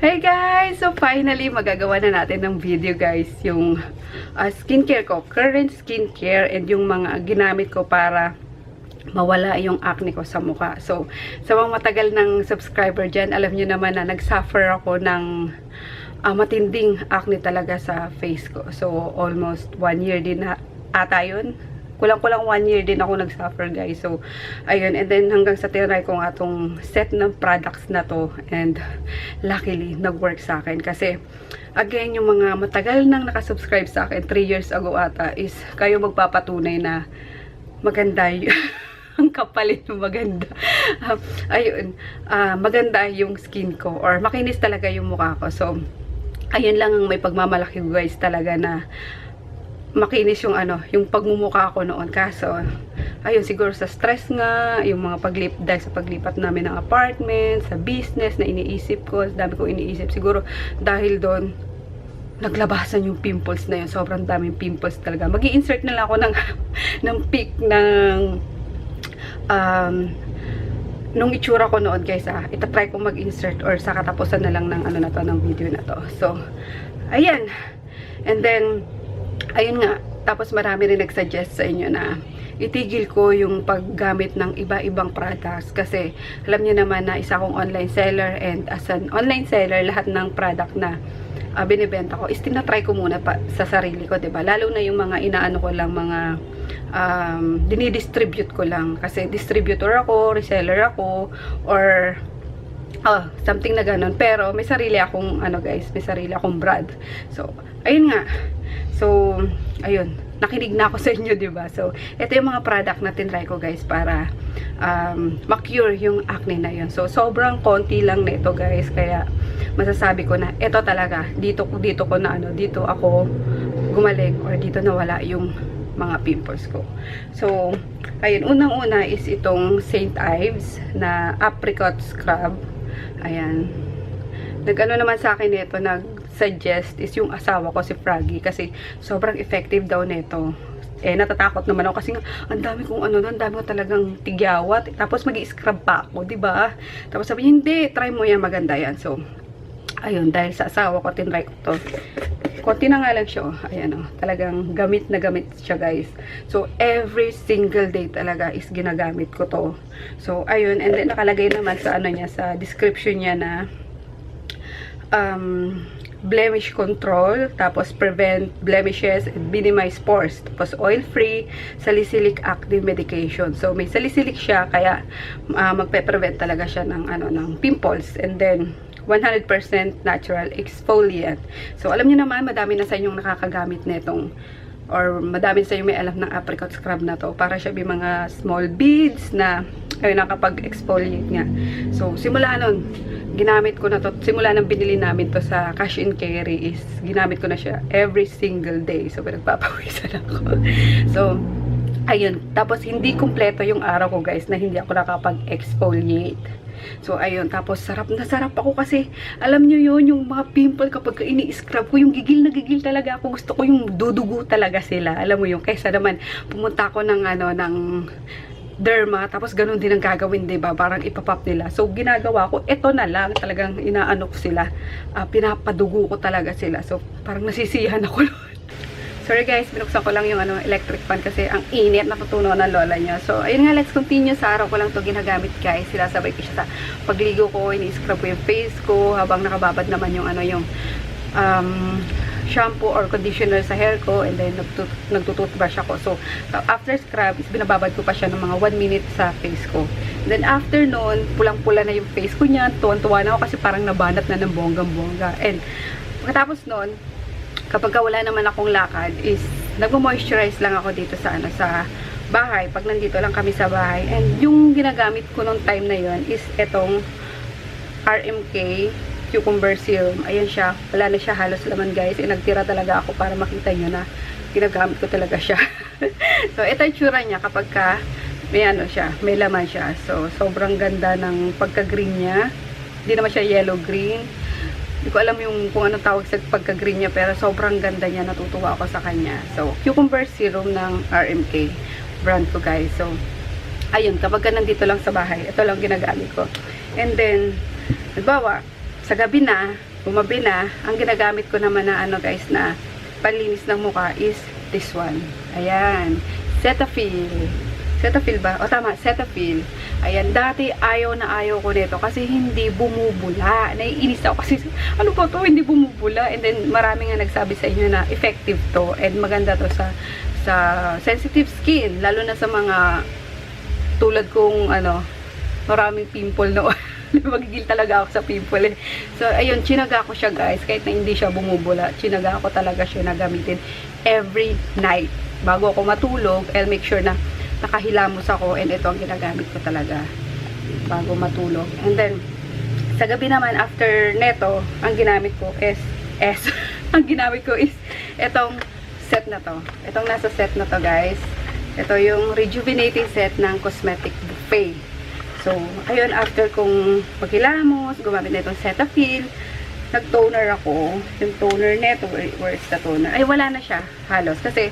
Hey guys! So finally, magagawa na natin ng video guys. Yung uh, skincare ko. Current skincare and yung mga ginamit ko para mawala yung acne ko sa mukha. So, sa mga matagal ng subscriber dyan, alam nyo naman na nag-suffer ako ng ah, matinding acne talaga sa face ko. So, almost one year din na ata yun. Kulang-kulang one year din ako nag-suffer guys. So, ayun. And then hanggang sa tinry ko nga itong set ng products na to. And luckily, nag-work sa akin. Kasi, again, yung mga matagal nang nakasubscribe sa akin, 3 years ago ata, is kayo magpapatunay na maganda y- ang kapalit ng maganda. Um, ayun, ah, maganda yung skin ko or makinis talaga yung mukha ko. So, ayun lang ang may pagmamalaki guys talaga na makinis yung ano, yung pagmumukha ko noon. Kaso, ayun, siguro sa stress nga, yung mga paglip, dahil sa paglipat namin ng apartment, sa business na iniisip ko, dami ko iniisip. Siguro, dahil doon, naglabasan yung pimples na yun. Sobrang daming pimples talaga. mag insert na lang ako ng, ng pic ng um, nung itsura ko noon guys ah, itatry ko mag-insert or sa katapusan na lang ng ano na to, ng video na to. So, ayan. And then, ayun nga, tapos marami rin nag-suggest sa inyo na itigil ko yung paggamit ng iba-ibang products kasi alam niyo naman na isa akong online seller and as an online seller, lahat ng product na ah, binibenta ko is tinatry ko muna pa, sa sarili ko, 'di ba? Lalo na yung mga inaano ko lang mga um, dinidistribute ko lang kasi distributor ako, reseller ako or oh, something na ganun. Pero may sarili akong ano guys, may sarili akong brand. So, ayun nga. So, ayun, nakinig na ako sa inyo, 'di ba? So, ito yung mga product na tinry ko guys para um, ma-cure yung acne na yun. So, sobrang konti lang nito guys, kaya masasabi ko na ito talaga, dito dito ko na ano, dito ako gumaling or dito nawala yung mga pimples ko. So, ayun, unang-una is itong St. Ives na apricot scrub. Ayan. Nag-ano naman sa akin ito, nag-suggest is yung asawa ko si Froggy kasi sobrang effective daw nito. Eh, natatakot naman ako kasi nga, ang dami kong ano, ang dami ko talagang tigyawat. Tapos mag scrub pa ako, di ba? Tapos sabi hindi, try mo yan, maganda yan. So, ayun, dahil sa asawa ko, tinry ko to. Konti na nga lang siya, oh. Ayan, oh. Talagang gamit na gamit siya, guys. So, every single day talaga is ginagamit ko to. So, ayun. And then, nakalagay naman sa ano niya, sa description niya na um, blemish control, tapos prevent blemishes and minimize pores. Tapos oil-free, salicylic active medication. So may salicylic siya kaya uh, magpe-prevent talaga siya ng ano ng pimples and then 100% natural exfoliant. So alam niyo naman madami na sa inyong nakakagamit nitong or madami sa inyo may alam ng apricot scrub na to para siya may mga small beads na ayun nakapag-exfoliate nga. So simula nun ginamit ko na to, simula nang binili namin to sa cash and carry is, ginamit ko na siya every single day. So, pinagpapawisan ako. so, ayun. Tapos, hindi kumpleto yung araw ko, guys, na hindi ako nakapag-exfoliate. So, ayun. Tapos, sarap na sarap ako kasi, alam nyo yun, yung mga pimple kapag ini-scrub ko, yung gigil na gigil talaga ako. Gusto ko yung dudugo talaga sila. Alam mo yung, kaysa naman, pumunta ako ng, ano, ng, derma, tapos ganun din ang gagawin, 'di ba? Parang ipapop nila. So ginagawa ko, ito na lang, talagang inaano ko sila. Ah, pinapadugo ko talaga sila. So parang nasisiyahan ako. Sorry guys, binuksan ko lang yung ano, electric fan kasi ang init natutunaw ng lola niya. So, ayun nga, let's continue. Sa araw ko lang to ginagamit guys. Sinasabay ko siya sa pagligo ko, ini-scrub ko yung face ko, habang nakababad naman yung ano, yung um, shampoo or conditioner sa hair ko and then nagtut nagtututbrush ako. So, after scrub, is binababad ko pa siya ng mga 1 minute sa face ko. Then after noon, pulang-pula na yung face ko niya. Tuwan-tuwa na ako kasi parang nabanat na ng bonggang-bongga. And pagkatapos noon, kapag wala naman akong lakad, is nagmo-moisturize lang ako dito sa ano sa bahay. Pag nandito lang kami sa bahay. And yung ginagamit ko nung time na yon is etong RMK cucumber serum. Ayan siya. Wala na siya halos laman guys. E, nagtira talaga ako para makita nyo na ginagamit ko talaga siya. so, ito yung tsura niya kapag ka may ano siya, may laman siya. So, sobrang ganda ng pagka-green niya. Hindi naman siya yellow-green. Hindi ko alam yung kung anong tawag sa pagka-green niya, pero sobrang ganda niya. Natutuwa ako sa kanya. So, cucumber serum ng RMK brand ko guys. So, ayun, kapag ka nandito lang sa bahay, ito lang ginagamit ko. And then, nagbawa, sa gabi na, gumabi na. Ang ginagamit ko naman na ano guys na panlinis ng mukha is this one. Ayan. Cetaphil. Cetaphil ba? O tama, Cetaphil. Ayan, dati ayaw na ayaw ko nito kasi hindi bumubula. Naiinis ako kasi ano po to, hindi bumubula. And then marami nga nagsabi sa inyo na effective to and maganda to sa sa sensitive skin, lalo na sa mga tulad kong ano, maraming pimple no. Magigil talaga ako sa pimple eh. So, ayun, chinaga ko siya guys. Kahit na hindi siya bumubula, chinaga ko talaga siya na gamitin every night. Bago ako matulog, I'll make sure na nakahilamos ako and ito ang ginagamit ko talaga bago matulog. And then, sa gabi naman, after neto, ang ginamit ko is, S, ang ginamit ko is, itong set na to. Itong nasa set na to, guys. Ito yung rejuvenating set ng Cosmetic Buffet. So, ayun, after kong maghilamos, gumamit na itong Cetaphil, nag-toner ako. Yung toner neto, where, where is the toner? Ay, wala na siya, halos. Kasi,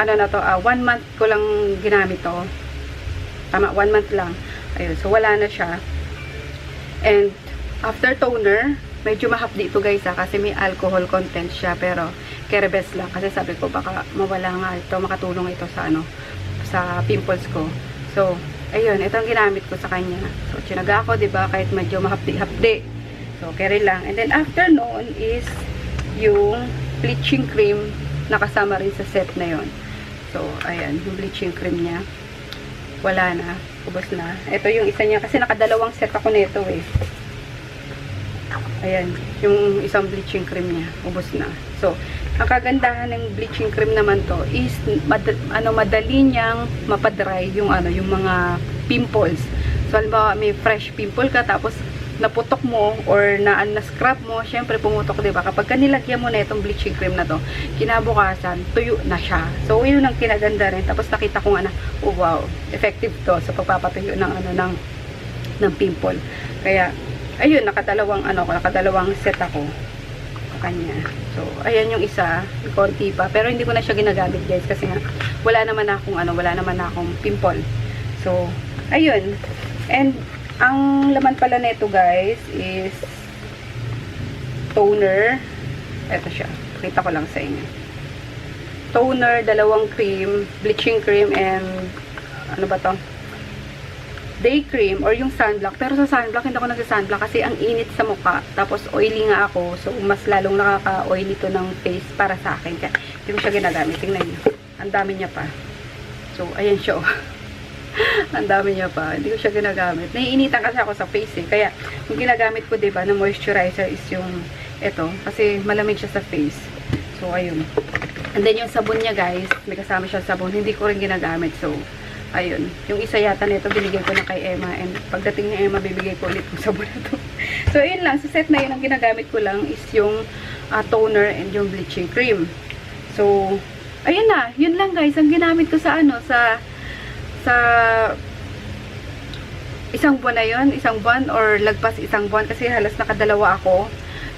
ano na to, ah, one month ko lang ginamit to. Tama, one month lang. Ayun, so wala na siya. And, after toner, medyo mahapdi ito guys ha, kasi may alcohol content siya, pero kerebes lang. Kasi sabi ko, baka mawala nga ito, makatulong ito sa ano, sa pimples ko. So, ayun, ito ang ginamit ko sa kanya. So, chinaga ako, ba kahit medyo mahapdi-hapdi. So, carry lang. And then, after noon is yung bleaching cream na kasama rin sa set na yon. So, ayan, yung bleaching cream niya. Wala na. Ubos na. Ito yung isa niya. Kasi nakadalawang set ako nito eh. Ayan. Yung isang bleaching cream niya. Ubos na. So, ang kagandahan ng bleaching cream naman to is mad ano, madali niyang mapadry yung ano, yung mga pimples. So, halimbawa, may fresh pimple ka, tapos naputok mo or na, na scrub mo, syempre pumutok, 'di ba? Kapag ka nilagyan mo na itong bleaching cream na to, kinabukasan tuyo na siya. So, yun ang kinaganda rin. Tapos nakita ko nga na, oh wow, effective to sa pagpapatuyo ng ano ng ng pimple. Kaya ayun, nakadalawang ano, nakadalawang set ako kanya. So, ayan yung isa, konti pa. Pero hindi ko na siya ginagamit, guys, kasi nga wala naman akong ano, wala naman akong pimple. So, ayun. And ang laman pala nito guys is toner. Ito siya. Pakita ko lang sa inyo. Toner, dalawang cream, bleaching cream, and ano ba to? Day cream or yung sunblock. Pero sa sunblock, hindi ako nagsa-sunblock kasi ang init sa mukha. Tapos oily nga ako. So, mas lalong nakaka-oily to ng face para sa akin. Kaya hindi ko siya ginagamit. Tingnan nyo. Ang dami niya pa. So, ayan siya. oh. ang dami niya pa. Hindi ko siya ginagamit. Naiinitan kasi ako sa face eh. Kaya, yung ginagamit ko, diba, na moisturizer is yung ito. Kasi malamig siya sa face. So, ayun. And then, yung sabon niya, guys, may kasama siya sabon. Hindi ko rin ginagamit. So, ayun. Yung isa yata nito, binigay ko na kay Emma. And pagdating ni Emma, bibigay ko ulit yung sabon na to. so, ayun lang. Sa set na yun, ang ginagamit ko lang is yung ah, toner and yung bleaching cream. So, ayun na. Yun lang, guys. Ang ginamit ko sa ano, sa sa isang buwan na yun, isang buwan or lagpas isang buwan kasi halos nakadalawa ako.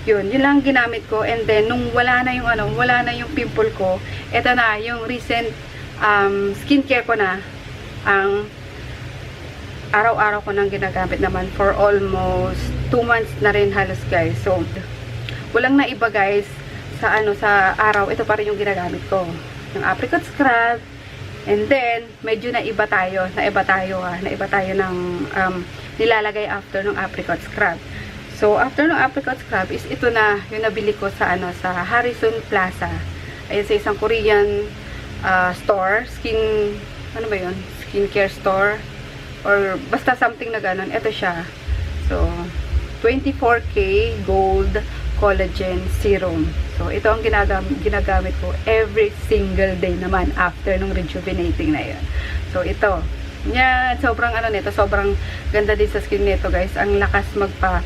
Yun, yun lang ginamit ko and then nung wala na yung ano, wala na yung pimple ko, eto na yung recent um, skincare ko na ang araw-araw ko nang ginagamit naman for almost 2 months na rin halos guys. So, walang naiba guys sa ano sa araw, ito pa rin yung ginagamit ko. Yung apricot scrub, And then, medyo naiba tayo, naiba tayo ha, naiba tayo ng um, nilalagay after ng apricot scrub. So, after ng apricot scrub is ito na yung nabili ko sa ano sa Harrison Plaza. Ayun sa isang Korean uh, store, skin, ano ba yun? Skincare store. Or basta something na ganun. Ito siya. So, 24K Gold Collagen Serum. So, ito ang ginagam ginagamit ko every single day naman after nung rejuvenating na yun. So, ito. Yan, sobrang ano nito, sobrang ganda din sa skin nito guys. Ang lakas magpa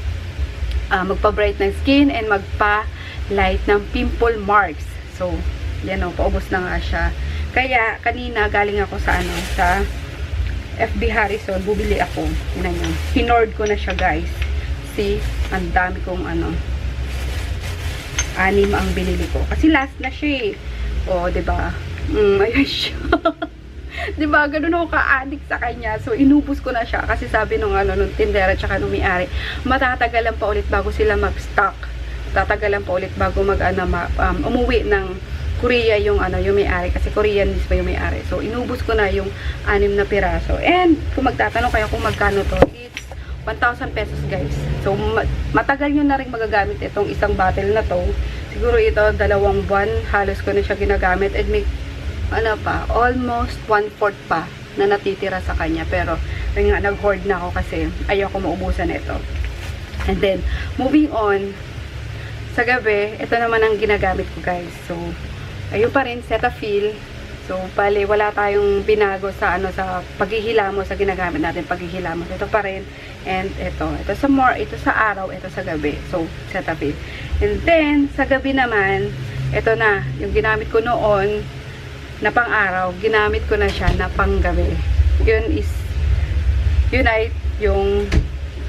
ah, magpa-bright ng skin and magpa-light ng pimple marks. So, yan o, paubos na nga siya. Kaya, kanina galing ako sa ano, sa FB Harrison, bubili ako. Yan yun. Pinord ko na siya guys. See, ang dami kong ano, anim ang binili ko. Kasi last na siya eh. O, oh, ba diba? Mm, ayun siya. 'Di ba Ganun ako ka-addict sa kanya. So, inubos ko na siya. Kasi sabi nung, ano, nung tindera tsaka nung may-ari, matatagalan pa ulit bago sila mag-stock tatagalan pa ulit bago mag ano, ma- um, umuwi ng Korea yung ano yung may-ari kasi Korean mismo yung may-ari. So inubos ko na yung anim na piraso. And kung magtatanong kayo kung magkano to, it's 1,000 pesos guys. So ma- matagal nyo na rin magagamit itong isang bottle na to. Siguro ito dalawang buwan halos ko na siya ginagamit and may ano pa, almost one-fourth pa na natitira sa kanya. Pero, yun nga, nag-hoard na ako kasi ayoko maubusan ito. And then, moving on, sa gabi, ito naman ang ginagamit ko guys. So, ayun pa rin, Cetaphil. So, pali, wala tayong binago sa ano sa paghihilamos sa ginagamit natin paghihilamos. Ito pa rin. And ito, ito sa more, ito sa araw, ito sa gabi. So, Cetaphil. And then, sa gabi naman, ito na, yung ginamit ko noon na pang araw, ginamit ko na siya na pang gabi. Yun is, yun ay yung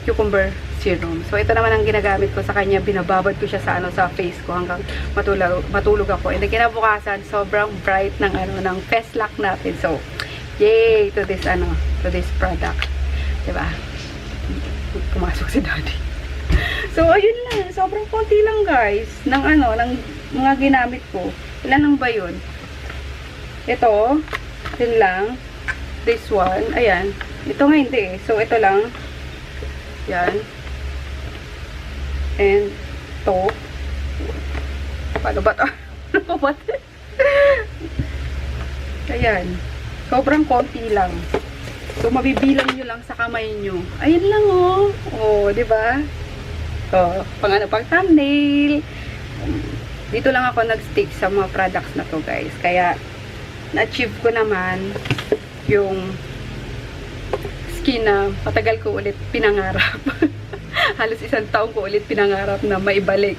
cucumber serum. So, ito naman ang ginagamit ko sa kanya. Binababad ko siya sa ano sa face ko hanggang matulog, matulog ako. And then, kinabukasan, sobrang bright ng ano ng face lock natin. So, yay to this ano, to this product. 'Di ba? Pumasok si daddy. So, ayun lang. Sobrang konti lang, guys. Ng ano, ng mga ginamit ko. Ilan lang ba yun? Ito. Yun lang. This one. Ayan. Ito nga hindi eh. So, ito lang. Yan. And, to. Paano ba to? Ano? Ayan. Sobrang konti lang. So, mabibilang nyo lang sa kamay nyo. Ayun lang, oh. Oh, ba? So, pang ano, pang thumbnail. Dito lang ako nag-stick sa mga products na to, guys. Kaya, na-achieve ko naman yung skin na patagal ko ulit pinangarap. Halos isang taon ko ulit pinangarap na maibalik.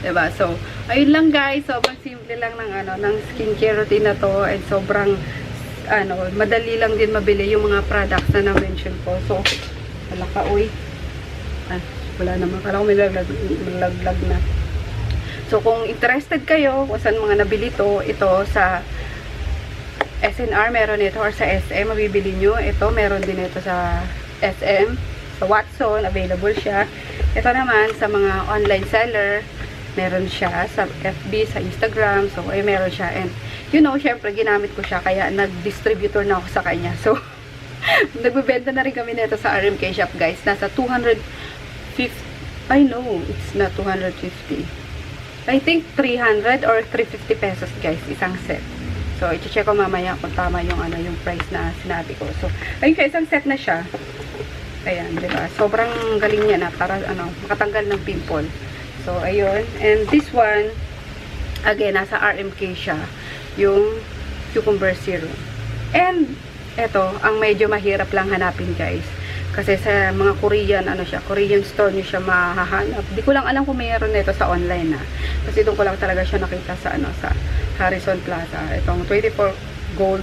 'Di ba So, ayun lang guys. Sobrang simple lang ng ano, ng skincare routine na to. And sobrang ano, madali lang din mabili yung mga products na na-mention ko. So, wala ka, uy. Ah, wala naman. Kala ko may laglag, laglag na. So, kung interested kayo kung saan mga nabili to, ito sa SNR meron ito or sa SM mabibili nyo. Ito meron din ito sa SM. Sa Watson, available siya. Ito naman sa mga online seller, meron siya sa FB, sa Instagram. So, ay meron siya. And, you know, syempre, ginamit ko siya. Kaya, nag-distributor na ako sa kanya. So, nagbebenta na rin kami nito sa RMK shop, guys. Nasa 250, I know, it's not 250. I think 300 or 350 pesos, guys, isang set. So, i-check ko mamaya kung tama yung ano yung price na sinabi ko. So, ayun ka, isang set na siya. Ayan, di ba? Sobrang galing niya na para ano, makatanggal ng pimple. So, ayun. And this one, again, nasa RMK siya. Yung cucumber serum. And, eto, ang medyo mahirap lang hanapin, guys. Kasi sa mga Korean, ano siya, Korean store nyo siya mahahanap. Di ko lang alam kung mayroon nito sa online na. Kasi doon ko lang talaga siya nakita sa, ano, sa Harrison Plaza. Itong 24 gold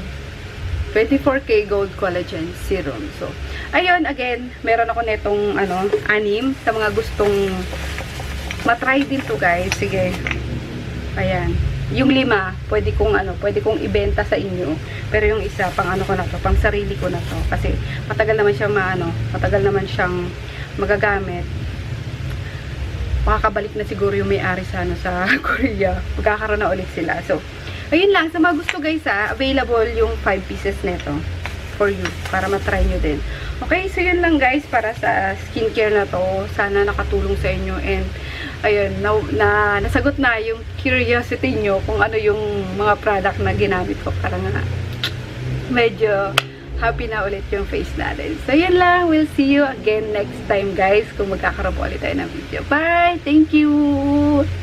24K Gold Collagen Serum. So, ayun, again, meron ako netong, ano, anim sa mga gustong matry din to guys. Sige. Ayan. Yung lima, pwede kong, ano, pwede kong ibenta sa inyo. Pero yung isa, pang ano ko na to, pang sarili ko na to. Kasi, matagal naman siyang, maano, matagal naman siyang magagamit makakabalik na siguro yung may-ari sa, ano, sa Korea. Magkakaroon na ulit sila. So, ayun lang. Sa mga gusto guys ha, available yung 5 pieces nito for you. Para matry nyo din. Okay, so yun lang guys para sa skincare na to. Sana nakatulong sa inyo and ayun, na, na, nasagot na yung curiosity nyo kung ano yung mga product na ginamit ko. Para nga medyo happy na ulit yung face natin. So, yun lang. We'll see you again next time, guys, kung magkakaroon ulit tayo ng video. Bye! Thank you!